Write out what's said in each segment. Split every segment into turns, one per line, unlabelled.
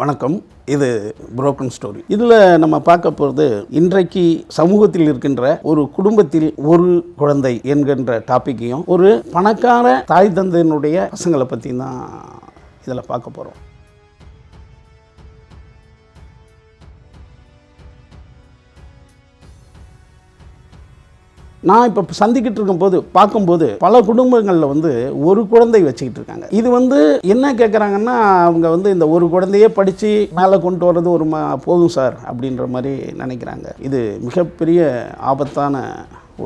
வணக்கம். இது broken story இதில் நம்ம பார்க்க போகிறது இன்றைக்கு சமூகத்தில் இருக்கின்ற ஒரு குடும்பத்தில் ஒரு குழந்தை என்கின்ற டாப்பிக்கையும் ஒரு பணக்கார தாய் தந்தையினுடைய பசங்களை பற்றி தான் இதில் பார்க்க போகிறோம் நான் இப்போ சந்திக்கிட்டு இருக்கும்போது பார்க்கும்போது பல குடும்பங்களில் வந்து ஒரு குழந்தை வச்சுக்கிட்டு இருக்காங்க இது வந்து என்ன கேட்குறாங்கன்னா அவங்க வந்து இந்த ஒரு குழந்தையே படித்து மேலே கொண்டு வர்றது ஒரு ம போதும் சார் அப்படின்ற மாதிரி நினைக்கிறாங்க. இது மிகப்பெரிய ஆபத்தான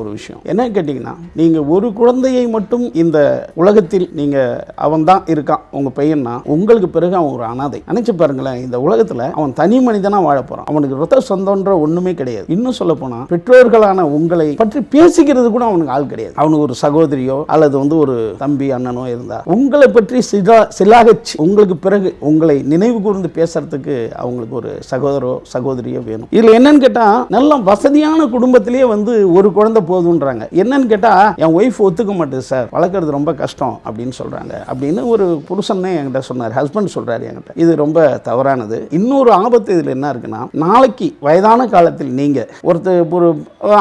ஒரு விஷயம். என்ன கேட்டிங்கன்னா நீங்கள் ஒரு குழந்தையை மட்டும் இந்த உலகத்தில் நீங்கள் அவன் தான் இருக்கான் உங்கள் பையன்னா உங்களுக்கு பிறகு அவன் ஒரு அனாதை. நினச்சி பாருங்களேன் இந்த உலகத்தில் அவன் தனி மனிதனாக வாழ போகிறான் அவனுக்கு ரத்த சொந்தன்ற ஒன்றுமே கிடையாது. இன்னும் சொல்ல போனால் பெற்றோர்களான உங்களை பற்றி பேசிக்கிறது கூட அவனுக்கு ஆள் கிடையாது. அவனுக்கு ஒரு சகோதரியோ அல்லது வந்து ஒரு தம்பி அண்ணனோ இருந்தால் உங்களை பற்றி சிலா சிலாகச்சு உங்களுக்கு பிறகு உங்களை நினைவு கூர்ந்து பேசுறதுக்கு அவங்களுக்கு ஒரு சகோதரோ சகோதரியோ வேணும். இதில் என்னன்னு கேட்டால் நல்ல வசதியான குடும்பத்திலேயே வந்து ஒரு குழந்தை போதுன்றாங்க. என்னன்னு கேட்டால் என் ஒய்ஃப் ஒத்துக்க மாட்டேது சார் வளர்க்குறது ரொம்ப கஷ்டம் அப்படின்னு சொல்கிறாங்க அப்படின்னு ஒரு புருஷனே என்கிட்ட சொன்னார். ஹஸ்பண்ட் சொல்கிறார் என்கிட்ட. இது ரொம்ப தவறானது. இன்னொரு ஆபத்து இதில் என்ன இருக்குன்னா நாளைக்கு வயதான காலத்தில் நீங்கள் ஒருத்தர் ஒரு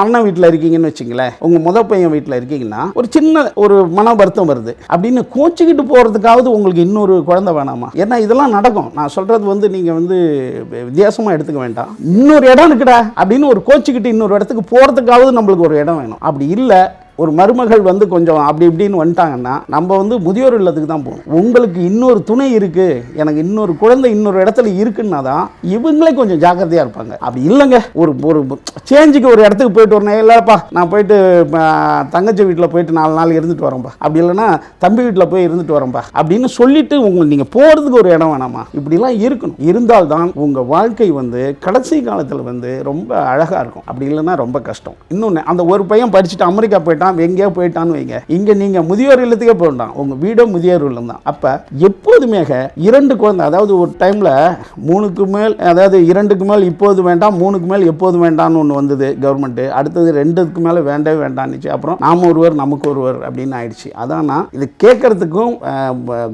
அண்ணன் வீட்டில் இருக்கீங்கன்னு வச்சுங்களேன் உங்கள் முத பையன் வீட்டில் இருக்கீங்கன்னா ஒரு சின்ன ஒரு மன வருத்தம் வருது. அப்படின்னு கோச்சிக்கிட்டு போகிறதுக்காவது உங்களுக்கு இன்னொரு குழந்தை வேணாமா? ஏன்னா இதெல்லாம் நடக்கும். நான் சொல்கிறது வந்து நீங்கள் வந்து வித்தியாசமாக எடுத்துக்க வேண்டாம். இன்னொரு இடம் இருக்குடா அப்படின்னு ஒரு கோச்சிக்கிட்டு இன்னொரு இடத்துக்கு போகிறதுக்காவது நம்மளுக்கு ஒரு இடம் வேணும். அப்படி இல்லை ஒரு மருமகள் வந்து கொஞ்சம் அப்படி இப்படின்னு வந்துட்டாங்கன்னா நம்ம வந்து முதியோர் இல்லத்துக்கு தான் போகணும். உங்களுக்கு இன்னொரு துணை இருக்குது எனக்கு இன்னொரு குழந்தை இன்னொரு இடத்துல இருக்குன்னா தான் இவங்களே கொஞ்சம் ஜாக்கிரதையாக இருப்பாங்க. அப்படி இல்லைங்க. ஒரு ஒரு சேஞ்சுக்கு ஒரு இடத்துக்கு போயிட்டு வரணும். இல்லைப்பா நான் போயிட்டு தங்கச்சி வீட்டில் போயிட்டு நாலு நாள் இருந்துட்டு வரேன்ப்பா அப்படி இல்லைன்னா தம்பி வீட்டில் போய் இருந்துட்டு வரேன்ப்பா அப்படின்னு சொல்லிட்டு உங்க நீங்கள் போகிறதுக்கு ஒரு இடம் வேணாமா? இப்படிலாம் இருக்கணும். இருந்தால்தான் உங்கள் வாழ்க்கை வந்து கடைசி காலத்தில் வந்து ரொம்ப அழகாக இருக்கும். அப்படி இல்லைன்னா ரொம்ப கஷ்டம். இன்னொன்று அந்த ஒரு பையன் படிச்சுட்டு அமெரிக்கா போயிட்டான் எங்கேயோ போயிட்டான்னு வைங்க. இங்கே நீங்கள் முதியோர் இல்லத்துக்கே போயிட்டான் உங்கள் வீடோ முதியோர் இல்லம் தான். அப்போ எப்போதுமே இரண்டு குழந்தை அதாவது ஒரு டைமில் மூணுக்கு மேல் அதாவது இரண்டுக்கு மேல் இப்போது வேண்டாம் மூணுக்கு மேல் எப்போது வேண்டாம்னு ஒன்று வந்தது கவர்மெண்ட்டு அடுத்தது ரெண்டுக்கு மேலே வேண்டவே வேண்டாம்னுச்சு அப்புறம் நாம ஒருவர் நமக்கு ஒருவர் அப்படின்னு ஆயிடுச்சு. அதான் இது கேட்கறதுக்கும்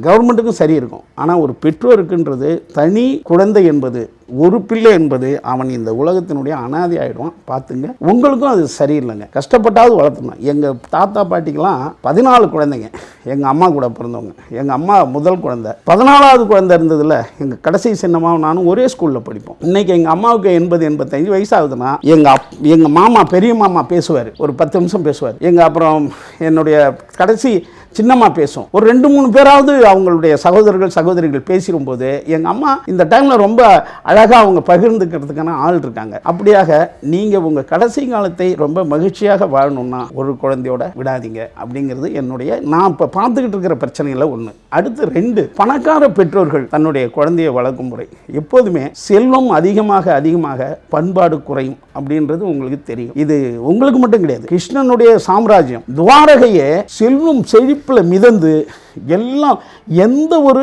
கவர்மெண்ட்டுக்கும் சரி இருக்கும். ஆனால் ஒரு பெற்றோருக்குன்றது தனி குழந்தை என்பது. ஒரு பிள்ளை என்பது அவன் இந்த உலகத்தினுடைய அனாதி ஆயிடுவான். பார்த்துங்க. உங்களுக்கும் அது சரியில்லைங்க. கஷ்டப்பட்டாவது வளர்த்தணும் எங்கள் தாத்தா பாட்டிக்கெல்லாம் பதினாலு குழந்தைங்க. எங்கள் அம்மா கூட பிறந்தவங்க. எங்கள் அம்மா முதல் குழந்தை. பதினாலாவது குழந்தை இருந்ததில் எங்கள் கடைசி சின்னமாவும் நானும் ஒரே ஸ்கூலில் படிப்போம். இன்னைக்கு எங்கள் அம்மாவுக்கு எண்பது எண்பத்தஞ்சு வயசாகுதுன்னா எங்கள் அப் எங்கள் மாமா பெரிய மாமா பேசுவார். ஒரு பத்து நிமிஷம் பேசுவார். எங்கள் அப்புறம் என்னுடைய கடைசி சின்னம்மா பேசும். ஒரு ரெண்டு மூணு பேராவது அவங்களுடைய சகோதரர்கள் சகோதரிகள் பேசிடும்போது எங்கள் அம்மா இந்த டைமில் ரொம்ப அழகாக அவங்க பகிர்ந்துக்கிறதுக்கான ஆள் இருக்காங்க. அப்படியாக நீங்கள் உங்கள் கடைசி காலத்தை ரொம்ப மகிழ்ச்சியாக வாழணும்னா ஒரு குழந்தையோட விடாதீங்க. அப்படிங்கிறது என்னுடைய நான் இப்போ பார்த்துக்கிட்டு இருக்கிற பிரச்சனையில் ஒன்று அடுத்து ரெண்டு பணக்கார பெற்றோர்கள் தன்னுடைய குழந்தையை வளர்க்கும் முறை. எப்போதுமே செல்வம் அதிகமாக அதிகமாக பண்பாடு குறையும் அப்படின்றது உங்களுக்கு தெரியும். இது உங்களுக்கு மட்டும் கிடையாது. கிருஷ்ணனுடைய சாம்ராஜ்யம் துவாரகையே செல்வம் நெருப்பில் மிதந்து எல்லாம் எந்த ஒரு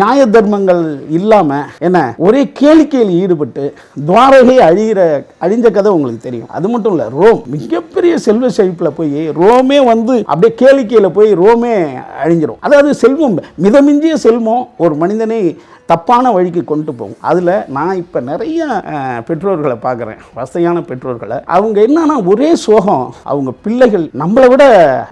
நியாய தர்மங்கள் இல்லாமல் என்ன ஒரே கேளிக்கையில் ஈடுபட்டு துவாரகை அழிகிற அழிஞ்ச கதை உங்களுக்கு தெரியும். அது மட்டும் இல்லை ரோம் மிகப்பெரிய செல்வ செழிப்பில் போய் ரோமே வந்து அப்படியே கேளிக்கையில் போய் ரோமே அழிஞ்சிரும். அதாவது செல்வம் மிதமிஞ்சிய செல்வம் ஒரு மனிதனை தப்பான வழிக்கு கொண்டு போகும். அதில் நான் இப்போ நிறைய பெற்றோர்களை பார்க்குறேன் வசதியான பெற்றோர்களை. அவங்க என்னன்னா ஒரே சோகம் அவங்க பிள்ளைகள் நம்மளை விட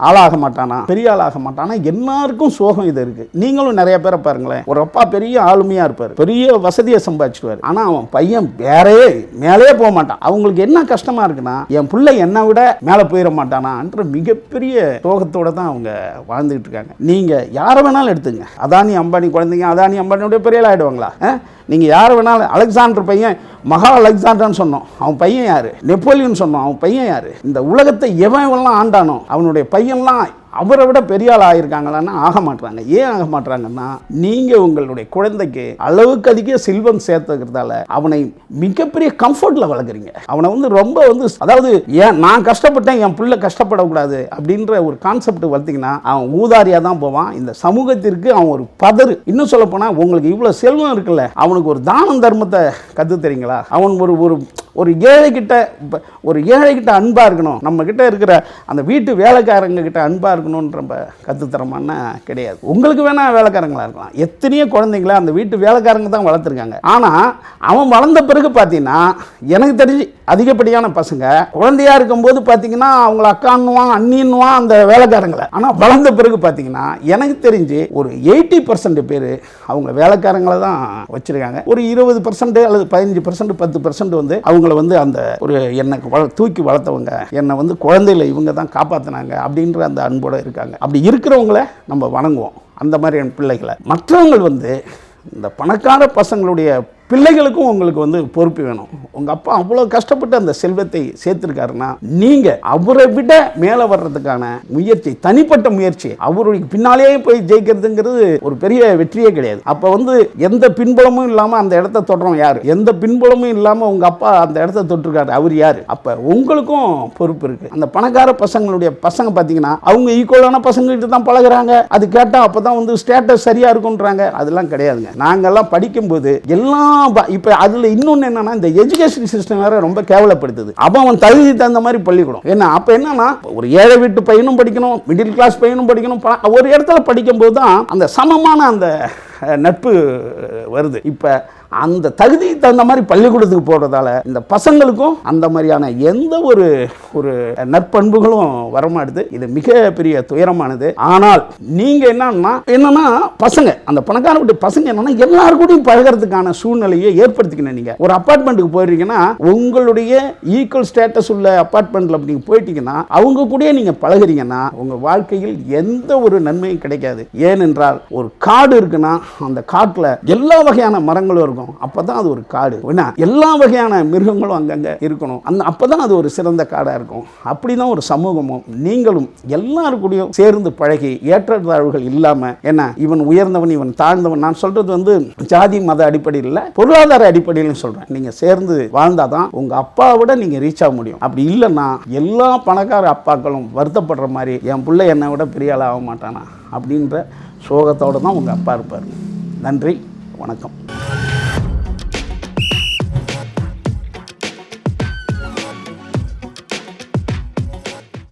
ஆளாக மாட்டானா பெரிய ஆளாக மாட்டானா எல்லாருக்கும் சோகம் இது இருக்குது நீங்களும் நிறைய பேரை பாருங்களேன். ஒரு அப்பா பெரிய ஆளுமையாக இருப்பார். பெரிய வசதியை சம்பாதிச்சுடுவார் ஆனால் அவன் பையன் வேறே மேலேயே போக மாட்டான். அவங்களுக்கு என்ன கஷ்டமாக இருக்குன்னா என் பிள்ளை என்னை விட மேலே போயிட மாட்டானான்ற மிகப்பெரிய சோகத்தோட தான் அவங்க வாழ்ந்துகிட்டு இருக்காங்க. நீங்கள் யாரை வேணாலும் எடுத்துங்க. அதானி அம்பானி குழந்தைங்க அதானி அம்பானியோட பெரிய ஆயிடுவாங்களா? நீங்கள் யார் வேணாலும் அலெக்சாண்டர் பையன் மகா அலெக்சாண்டர்னு சொன்னோம். அவன் பையன் யார்? நெப்போலியன் சொன்னோம். அவன் பையன் யார்? இந்த உலகத்தை எவன் எவன்லாம் ஆண்டானோ அவனுடைய பையன்லாம் அவரை விட பெரிய ஆள் ஆகியிருக்காங்களான்னா ஆக மாட்டுறாங்க ஏன் ஆக மாட்டுறாங்கன்னா நீங்கள் உங்களுடைய குழந்தைக்கு அளவுக்கு அதிக செல்வம் சேர்த்துக்கிறதால அவனை மிகப்பெரிய கம்ஃபர்ட்டில் வளர்க்குறீங்க. அவனை வந்து ரொம்ப வந்து அதாவது ஏன் நான் கஷ்டப்பட்டேன் என் பிள்ளை கஷ்டப்படக்கூடாது அப்படின்ற ஒரு கான்செப்ட் வளர்த்திங்கன்னா அவன் ஊதாரியாக தான் போவான். இந்த சமூகத்திற்கு அவன் ஒரு பதறு. இன்னும் சொல்ல போனால் உங்களுக்கு இவ்வளோ செல்வம் இருக்குல்ல அவனுக்கு ஒரு தானம் தர்மத்தை கற்று தரீங்களா? அவன் ஒரு ஒரு ஒரு ஏழைக்கிட்ட ஒரு ஏழைக்கிட்ட அன்பாக இருக்கணும். நம்மக்கிட்ட இருக்கிற அந்த வீட்டு வேலைக்காரங்க கிட்ட அன்பாக இருக்கணும்ன்ற நம்ம கிடையாது. உங்களுக்கு வேணா வேலைக்காரங்களாக இருக்கலாம். எத்தனையோ குழந்தைங்கள அந்த வீட்டு வேலைக்காரங்க தான் வளர்த்துருக்காங்க. ஆனால் அவன் வளர்ந்த பிறகு பார்த்தீங்கன்னா எனக்கு தெரிஞ்சு அதிகப்படியான பசங்க குழந்தையா இருக்கும்போது பார்த்தீங்கன்னா அவங்கள அக்கான்னுவான் அண்ணின்னுவான் அந்த வேலைக்காரங்களை. ஆனால் வளர்ந்த பிறகு பார்த்தீங்கன்னா எனக்கு தெரிஞ்சு ஒரு எயிட்டி பர்சன்ட் பேர் அவங்க வேலைக்காரங்களை தான் வச்சுருக்காங்க. ஒரு இருபது பர்சன்ட் அல்லது பதினஞ்சு பர்சன்ட் பத்து பர்சன்ட் வந்து அவங்க இவங்களை வந்து அந்த ஒரு என்னை வள- தூக்கி வளர்த்தவங்க என்னை வந்து குழந்தையில இவங்க தான் காப்பாற்றினாங்க அப்படின்ற அந்த அன்போட இருக்காங்க. அப்படி இருக்கிறவங்கள நம்ம வணங்குவோம். அந்த மாதிரியான பிள்ளைகளை. மற்றவங்க வந்து இந்த பணக்கார பசங்களுடைய பிள்ளைகளுக்கும் உங்களுக்கு வந்து பொறுப்பு வேணும். உங்கள் அப்பா அவ்வளோ கஷ்டப்பட்டு அந்த செல்வத்தை சேர்த்துருக்காருன்னா நீங்கள் அவரை விட மேலே வர்றதுக்கான முயற்சி தனிப்பட்ட முயற்சி அவருடைய பின்னாலேயே போய் ஜெயிக்கிறதுங்கிறது ஒரு பெரிய வெற்றியே கிடையாது. அப்போ வந்து எந்த பின்புலமும் இல்லாமல் அந்த இடத்த தொடுறோம் யார்? எந்த பின்புலமும் இல்லாமல் உங்கள் அப்பா அந்த இடத்த தொட்டிருக்காரு அவர் யார்? அப்போ உங்களுக்கும் பொறுப்பு இருக்குது அந்த பணக்கார பசங்களுடைய பசங்க பார்த்தீங்கன்னா அவங்க ஈக்குவலான பசங்கள்கிட்ட தான் பழகுறாங்க. அது கேட்டால் அப்போ தான் வந்து ஸ்டேட்டஸ் சரியாக இருக்குன்றாங்க அதெல்லாம் கிடையாதுங்க. நாங்கள்லாம் படிக்கும்போது எல்லாம் இப்போ அதில் இன்னொன்று என்னன்னா இந்த எஜுகேஷன் சிஸ்டம் வேற ரொம்ப கேவலப்படுத்துது. அப்போ அவன் தகுதி தகுந்த மாதிரி பள்ளிக்கூடம். என்ன அப்போ என்னன்னா ஒரு ஏழை வீட்டு பையனும் படிக்கணும் மிடில் கிளாஸ் பையனும் படிக்கணும் ப- ஒரு இடத்துல படிக்கும்போது தான் அந்த சமமான அந்த நட்பு வருது. இப்போ அந்த தகுதிக்கு தகுந்த மாதிரி பள்ளிக்கூடத்துக்கு போடுறதால இந்த பசங்களுக்கும் அந்த மாதிரியான எந்த ஒரு ஒரு நற்பண்புகளும் வரமாட்டுது. இது மிகப்பெரிய துயரமானது. ஆனால் நீங்கள் என்னன்னா என்னன்னா பசங்க அந்த பணக்கார வீட்டு பசங்க என்னன்னா எல்லாருக்கூடையும் பழகிறதுக்கான சூழ்நிலையை ஏற்படுத்திக்கணும் நீங்கள் ஒரு அப்பார்ட்மெண்ட்டுக்கு போயிருக்கீங்கன்னா உங்களுடைய ஈக்குவல் ஸ்டேட்டஸ் உள்ள அப்பார்ட்மெண்ட்டில் நீங்கள் போயிட்டீங்கன்னா அவங்க கூடயே நீங்கள் பழகிறீங்கன்னா உங்கள் வாழ்க்கையில் எந்த ஒரு நன்மையும் கிடைக்காது. ஏனென்றால் ஒரு காடு இருக்குன்னா அந்த காட்டில் எல்லா வகையான மரங்களும் இருக்கும். அப்போ தான் அது ஒரு காடு. ஏன்னா எல்லா வகையான மிருகங்களும் அங்கங்கே இருக்கணும். அந்த அப்போ தான் அது ஒரு சிறந்த காடாக இருக்கும். அப்படிதான் ஒரு சமூகமும். நீங்களும் எல்லாரு சேர்ந்து பழகி ஏற்றத்தாழ்வுகள் இல்லாமல் என்ன? இவன் உயர்ந்தவன் இவன் தாழ்ந்தவன். நான் சொல்கிறது வந்து ஜாதி மத அடிப்படையில் இல்லை பொருளாதார அடிப்படையிலும் சொல்கிறேன் நீங்கள் சேர்ந்து வாழ்ந்தாதான் உங்கள் அப்பாவை விட நீங்கள் ரீச் ஆக முடியும். அப்படி இல்லைன்னா எல்லா பணக்கார அப்பாக்களும் வருத்தப்படுற மாதிரி என் பிள்ளை என்னை விட பெரிய ஆளாக ஆக மாட்டானா? அப்படின்ற சோகத்தோடு தான் உங்கள் அப்பா இருப்பார். நன்றி வணக்கம்.